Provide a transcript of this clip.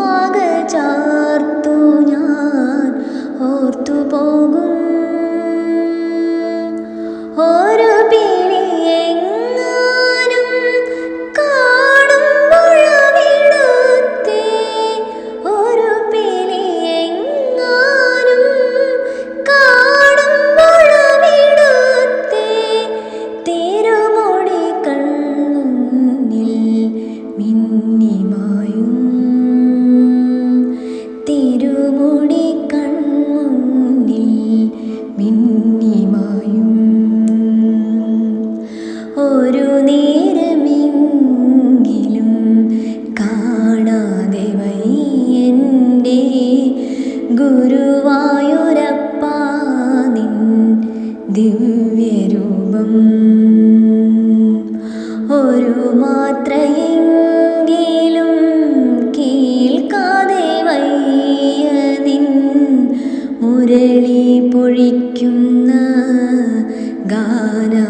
തിരുവാക ചാർത്തു ഞാൻ. ഓർത്തു പോകും നേരമെങ്കിലും കാണാതെ വയ്യന്റെ ഗുരുവായൂരപ്പ നിൻ ദിവ്യരൂപം. ഒരു മാത്രയെങ്കിലും കേൾക്കാതെ വയ്യതിൻ മുരളി പൊഴിക്കുന്ന ഗാനാ